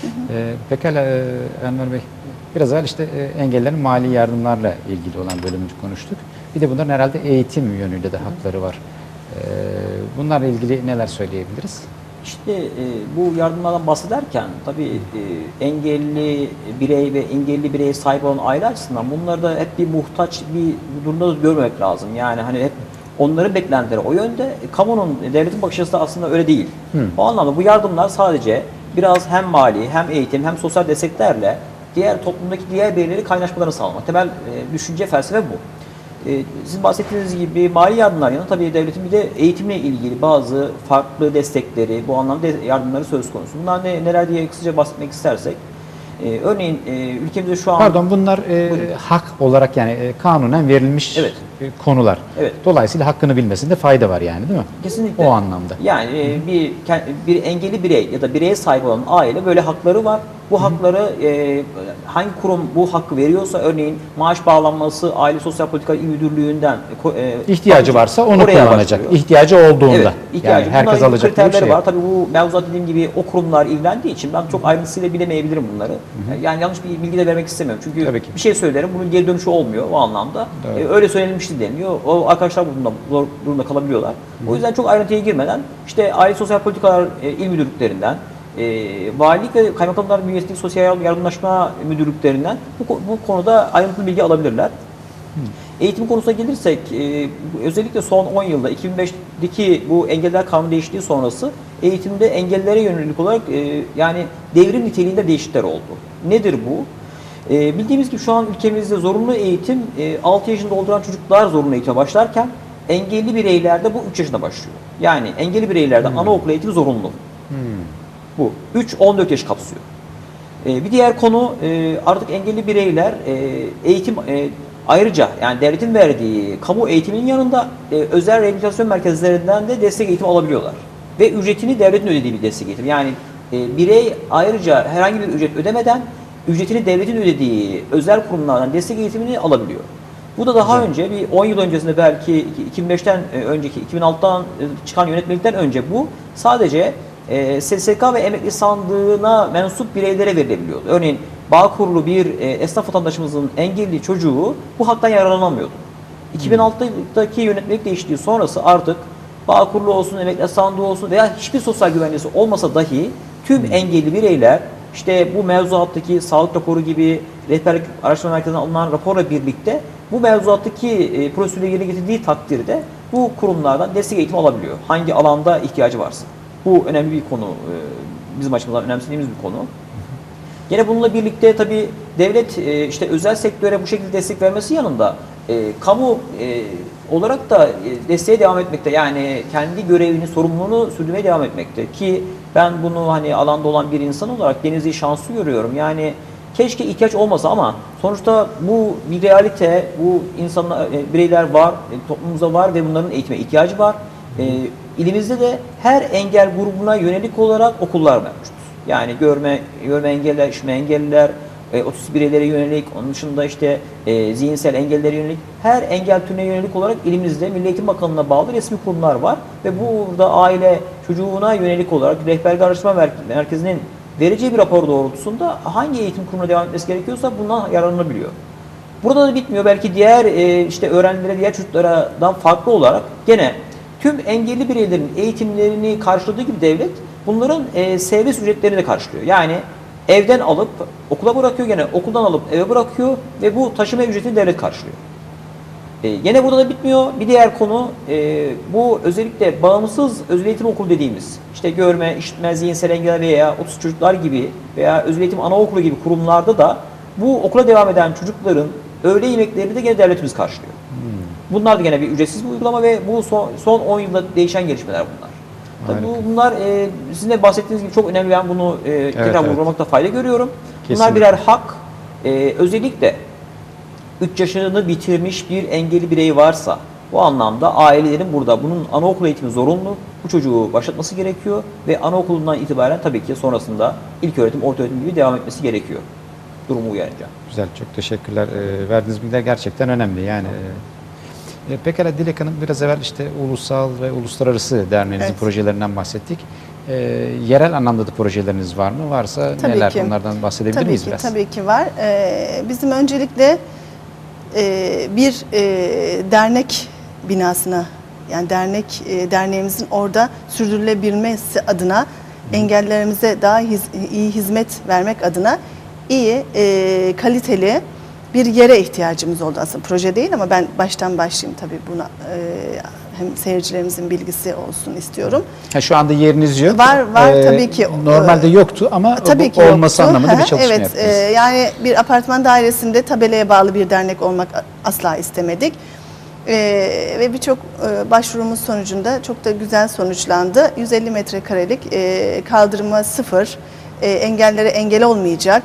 Kesinlikle. Ee, pekala e, Enver Bey, biraz evvel işte e, engellerin mali yardımlarla ilgili olan bölümünü konuştuk. Bir de bunların herhalde eğitim yönüyle de hakları var. Ee, bunlarla ilgili neler söyleyebiliriz? İşte e, bu yardımlardan bahsederken tabii e, engelli birey ve engelli bireye sahip olan aile açısından bunları da hep bir muhtaç bir durumda da görmemek lazım. Yani hani hep onların beklentileri o yönde. E, Kamunun, devletin bakış açısı da aslında öyle değil. O anlamda bu yardımlar sadece biraz hem mali hem eğitim hem sosyal desteklerle diğer toplumdaki diğer bireyleri kaynaşmalarını sağlamak. Temel e, düşünce felsefe bu. E, Sizin bahsettiğiniz gibi mali yardımlar yanında tabii devletin bir de eğitimle ilgili bazı farklı destekleri, bu anlamda yardımları söz konusu. Bunlar ne, neler diye kısaca bahsetmek istersek, e, örneğin e, ülkemizde şu an... Pardon bunlar e, Buyurun. hak olarak yani e, kanunen verilmiş Evet. e, konular. Evet. Dolayısıyla hakkını bilmesinde fayda var yani değil mi? Kesinlikle. O anlamda. Yani e, bir ke- bir engelli birey ya da bireye sahip olan aile böyle hakları var. Bu hakları e, hangi kurum bu hakkı veriyorsa örneğin maaş bağlanması Aile Sosyal Politikalar İl Müdürlüğü'nden ko- e, İhtiyacı varsa onu kullanacak. başvuruyor. İhtiyacı olduğunda. Evet, ihtiyacı. Yani herkes alacak bir kriterleri şey. var. Tabii bu mevzuat dediğim gibi o kurumlar ilgilendiği için ben çok ayrıntısıyla bilemeyebilirim bunları. Yani yanlış bir bilgi de vermek istemiyorum. Çünkü Tabii ki. bir şey söylerim bunun geri dönüşü olmuyor o anlamda. E, öyle söylenmişti deniyor. O arkadaşlar bu durumda, zor durumda kalabiliyorlar. O yüzden çok ayrıntıya girmeden işte Aile Sosyal Politikalar e, İl Müdürlüklerinden e, valilik ve kaymakamlar bünyesindeki sosyal yardımlaşma müdürlüklerinden bu, bu konuda ayrıntılı bilgi alabilirler. Eğitim konusuna gelirsek, e, özellikle son 10 yılda 2005'teki bu engeller kanunu değişikliği sonrası eğitimde engellere yönelik olarak e, yani devrim niteliğinde değişiklikler oldu. Nedir bu? E, bildiğimiz gibi şu an ülkemizde zorunlu eğitim e, 6 yaşını dolduran çocuklar zorunlu eğitime başlarken engelli bireylerde bu 3 yaşında başlıyor. Yani engelli bireylerde anaokulu eğitimi zorunlu. Bu 3-14 yaş kapsıyor. Ee, bir diğer konu e, artık engelli bireyler e, eğitim e, ayrıca yani devletin verdiği kamu eğitiminin yanında e, özel rehabilitasyon merkezlerinden de destek eğitim alabiliyorlar. Ve ücretini devletin ödediği bir destek eğitim. Yani e, birey ayrıca herhangi bir ücret ödemeden ücretini devletin ödediği özel kurumlardan destek eğitimini alabiliyor. Bu da daha önce bir 10 yıl öncesinde belki 2005'ten e, önceki 2006'dan e, çıkan yönetmelikten önce bu sadece e, SSK ve emekli sandığına mensup bireylere verilebiliyordu. Örneğin bağ kurulu bir e, esnaf vatandaşımızın engelli çocuğu bu haktan yararlanamıyordu. 2006'daki yönetmelik değişikliği sonrası artık bağ kurulu olsun, emekli sandığı olsun veya hiçbir sosyal güvencesi olmasa dahi tüm engelli bireyler işte bu mevzuattaki sağlık raporu gibi rehberlik araştırma merkezinden alınan raporla birlikte bu mevzuattaki e, prosedürü yerine getirdiği takdirde bu kurumlardan destek eğitim alabiliyor. Hangi alanda ihtiyacı varsa. Bu önemli bir konu. e, Bizim açımızdan önemsediğimiz bir konu. Gene bununla birlikte tabii devlet e, işte özel sektöre bu şekilde destek vermesi yanında e, kamu olarak da desteğe devam etmekte. Yani kendi görevini, sorumluluğunu sürdürmeye devam etmekte. Ki ben bunu hani alanda olan bir insan olarak Denizli'yi şanslı görüyorum. Yani keşke ihtiyaç olmasa ama sonuçta bu bir realite, bu insanlar, bireyler var, toplumumuzda var ve bunların eğitime ihtiyacı var. E, ilimizde de her engel grubuna yönelik olarak okullar mevcut. Yani görme, görme engelliler, işitme engelliler, e, otistik bireylere yönelik, onun dışında işte e, zihinsel engellere yönelik, her engel türüne yönelik olarak elimizde Milli Eğitim Bakanlığı'na bağlı resmi kurumlar var. Ve burada aile çocuğuna yönelik olarak Rehberlik Araştırma Mer- Merkezi'nin vereceği bir rapor doğrultusunda hangi eğitim kurumuna devam etmesi gerekiyorsa bundan yararlanabiliyor. Burada da bitmiyor. Belki diğer e, işte öğrencilere, diğer çocuklardan farklı olarak gene tüm engelli bireylerin eğitimlerini karşıladığı gibi devlet bunların e, servis ücretlerini de karşılıyor. Yani evden alıp okula bırakıyor gene okuldan alıp eve bırakıyor ve bu taşıma ücretini devlet karşılıyor. E, gene burada da bitmiyor. Bir diğer konu e, bu özellikle bağımsız özel eğitim okulu dediğimiz işte görme, işitme, zihinsel engelli veya otuz çocuklar gibi veya özel eğitim anaokulu gibi kurumlarda da bu okula devam eden çocukların öğle yemeklerini de gene devletimiz karşılıyor. Bunlar da gene bir ücretsiz bir uygulama ve bu son, son 10 yılda değişen gelişmeler bunlar. Tabii bu, bunlar e, sizin de bahsettiğiniz gibi çok önemli. Ben bunu e, tekrar evet. vurgulamakta fayda görüyorum. Bunlar Kesinlikle. birer hak. E, özellikle 3 yaşını bitirmiş bir engelli birey varsa bu anlamda ailelerin burada bunun anaokul eğitimi zorunlu. Bu çocuğu başlatması gerekiyor ve anaokulundan itibaren tabii ki sonrasında ilk öğretim, orta öğretim gibi devam etmesi gerekiyor. Durumu uyarınca. Güzel, çok teşekkürler. Ee, verdiğiniz bilgiler gerçekten önemli. Yani e, e, pekala Dilek Hanım biraz evvel işte ulusal ve uluslararası derneğinizin Evet. projelerinden bahsettik. e, yerel anlamda da projeleriniz var mı? Varsa Tabii neler ki. onlardan bahsedebilir Tabii miyiz ki, biraz? tabii ki var. Ee, bizim öncelikle e, bir e, dernek binasına yani dernek e, derneğimizin orada sürdürülebilmesi adına engellerimize daha hiz- iyi hizmet vermek adına iyi e, kaliteli bir yere ihtiyacımız oldu aslında proje değil ama ben baştan başlayayım tabii buna e, hem seyircilerimizin bilgisi olsun istiyorum. Ha, şu anda yeriniz yok. Var, var Ee, tabii ki. Normalde Ee, yoktu ama Tabii bu ki olması yoktu. anlamında bir çalışma evet, yaptınız. e, yani bir apartman dairesinde tabelaya bağlı bir dernek olmak asla istemedik. E, ve birçok e, başvurumuz sonucunda çok da güzel sonuçlandı. 150 metrekarelik e, kaldırıma sıfır, e, engellere engel olmayacak,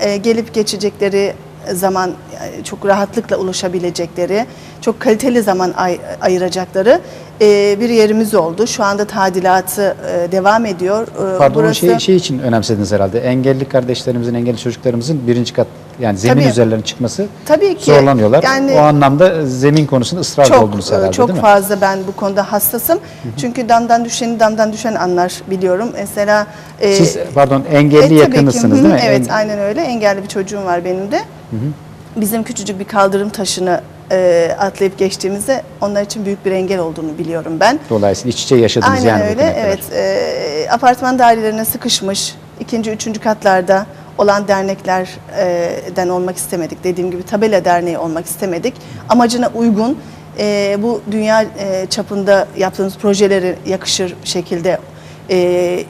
e, gelip geçecekleri zaman yani çok rahatlıkla ulaşabilecekleri, çok kaliteli zaman ay- ayıracakları e, bir yerimiz oldu. Şu anda tadilatı e, devam ediyor. E, Pardon burası- şey, şey için önemsediniz herhalde. Engelli kardeşlerimizin, engelli çocuklarımızın birinci kat yani zemin Tabii. üzerlerine çıkması Tabii ki. zorlanıyorlar. Yani o anlamda zemin konusunda ısrarlı çok oldunuz herhalde çok değil mi? fazla ben bu konuda hassasım. Çünkü damdan düşeni damdan düşen anlar biliyorum. Mesela e, Siz pardon engelli e, ki. yakınısınız Hı değil hı, mi? Evet En- aynen öyle. Engelli bir çocuğum var benim de. Bizim küçücük bir kaldırım taşını e, atlayıp geçtiğimizde onlar için büyük bir engel olduğunu biliyorum ben. Dolayısıyla iç içe yaşadınız Aynen yani öyle. bugüne kadar. Evet. E, apartman dairelerine sıkışmış ikinci, üçüncü katlarda olan derneklerden olmak istemedik. Dediğim gibi tabela derneği olmak istemedik. Amacına uygun e, bu dünya e, çapında yaptığımız projeleri yakışır şekilde e,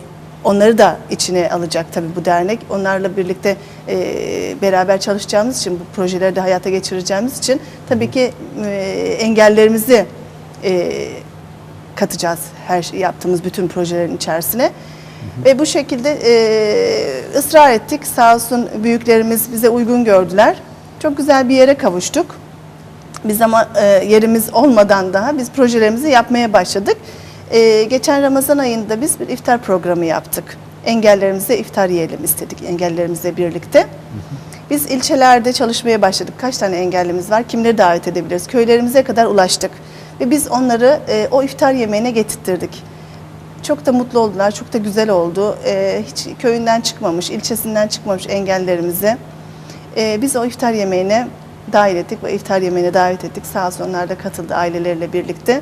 onları da içine alacak tabii bu dernek. Onlarla birlikte beraber çalışacağımız için, bu projeleri de hayata geçireceğimiz için tabii ki engellerimizi e, katacağız her şey yaptığımız bütün projelerin içerisine. Ve bu şekilde e, ısrar ettik. Sağ olsun büyüklerimiz bize uygun gördüler. Çok güzel bir yere kavuştuk. Biz ama e, yerimiz olmadan daha biz projelerimizi yapmaya başladık. E, geçen Ramazan ayında biz bir iftar programı yaptık. Engellerimize iftar yiyelim istedik engellerimizle birlikte. Biz ilçelerde çalışmaya başladık. Kaç tane engellimiz var? Kimleri davet edebiliriz? Köylerimize kadar ulaştık. Ve biz onları e, o iftar yemeğine getirttirdik. Çok da mutlu oldular, çok da güzel oldu. E, hiç köyünden çıkmamış, ilçesinden çıkmamış engellerimizi e, biz o iftar yemeğine dahil ettik ve iftar yemeğine davet ettik. Sağ olsun onlar da katıldı aileleriyle birlikte.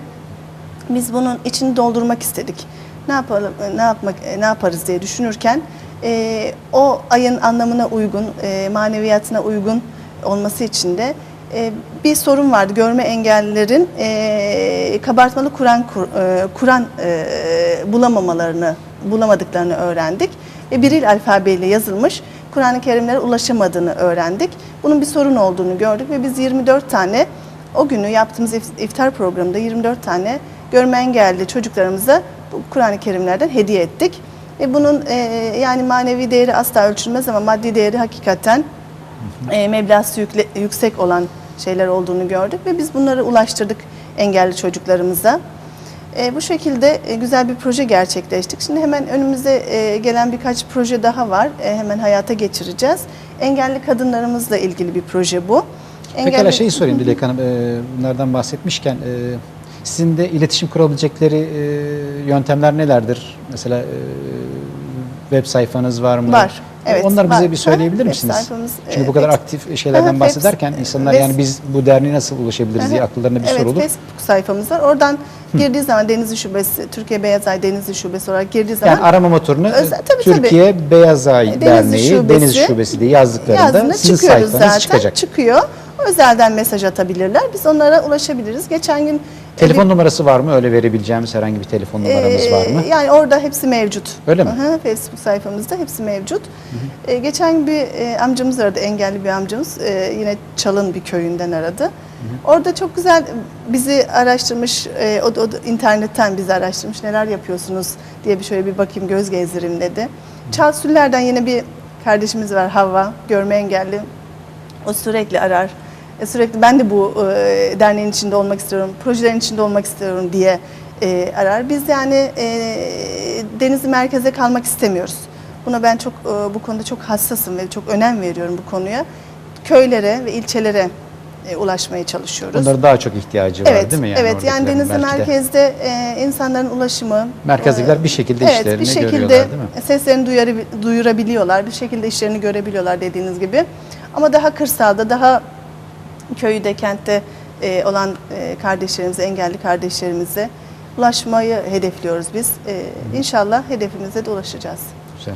Biz bunun içini doldurmak istedik. Ne yapalım, ne yapmak, ne yaparız diye düşünürken e, o ayın anlamına uygun, e, maneviyatına uygun olması için de e, bir sorun vardı. Görme engellilerin e, kabartmalı Kur'an kur- e, Kur'an e, bulamamalarını, bulamadıklarını öğrendik ve Biril alfabeyle yazılmış Kur'an-ı Kerimlere ulaşamadığını öğrendik. Bunun bir sorun olduğunu gördük ve biz 24 tane o günü yaptığımız if- iftar programında 24 tane görme engelli çocuklarımıza Kur'an-ı Kerimlerden hediye ettik. Ve bunun e, yani manevi değeri asla ölçülmez ama maddi değeri hakikaten e, meblası yükle- yüksek olan şeyler olduğunu gördük ve biz bunları ulaştırdık engelli çocuklarımıza. E, bu şekilde e, güzel bir proje gerçekleştik. Şimdi hemen önümüzde e, gelen birkaç proje daha var. E, hemen hayata geçireceğiz. Engelli kadınlarımızla ilgili bir proje bu. Pekala Engelli- şeyi sorayım Dilek Hanım. e, bunlardan bahsetmişken e, sizin de iletişim kurabilecekleri e, yöntemler nelerdir? Mesela e, web sayfanız var mı? Var, evet, Onları bize bir söyleyebilir misiniz? sayfamız, Çünkü bu e, kadar web- aktif şeylerden bahsederken insanlar yani biz bu derneğe nasıl ulaşabiliriz diye akıllarına bir evet, soru olur. Facebook sayfamız var. Oradan girdiği zaman Denizli Şubesi, Türkiye Beyaz Ay Denizli Şubesi olarak girdiği zaman Yani arama motorunu Özel- tabii, Türkiye Beyaz Ay Denizli Derneği Şubesi, Deniz Şubesi diye yazdıklarında sizin sayfanız zaten. çıkacak. Çıkıyor. Özelden mesaj atabilirler. Biz onlara ulaşabiliriz. Geçen gün Telefon numarası var mı? Öyle verebileceğimiz herhangi bir telefon numaramız var mı? Ee, Yani orada hepsi mevcut. Öyle mi? Aha, Facebook sayfamızda hepsi mevcut. Ee, geçen gün bir e, amcamız aradı, engelli bir amcamız. Ee, yine Çalın bir köyünden aradı. Orada çok güzel bizi araştırmış, e, o, o internetten bizi araştırmış. Neler yapıyorsunuz diye bir şöyle bir bakayım, göz gezdireyim dedi. Çalsüllerden yine bir kardeşimiz var Havva, görme engelli. O sürekli arar. E, sürekli ben de bu e, derneğin içinde olmak istiyorum, projelerin içinde olmak istiyorum diye e, arar. Biz yani e, denizi merkeze kalmak istemiyoruz. Buna ben çok e, bu konuda çok hassasım ve çok önem veriyorum bu konuya. Köylere ve ilçelere e, ulaşmaya çalışıyoruz. Bunlara daha çok ihtiyacı evet, var değil mi? Yani evet, yani denizli merkezde e, insanların ulaşımı. Merkezdekiler e, bir şekilde evet, işlerini bir şekilde görüyorlar değil mi? Seslerini duyarı, duyurabiliyorlar, bir şekilde işlerini görebiliyorlar dediğiniz gibi. Ama daha kırsalda, daha köyde, kentte e, olan e, kardeşlerimize, engelli kardeşlerimize ulaşmayı hedefliyoruz biz. E, inşallah hedefimize de ulaşacağız. Güzel.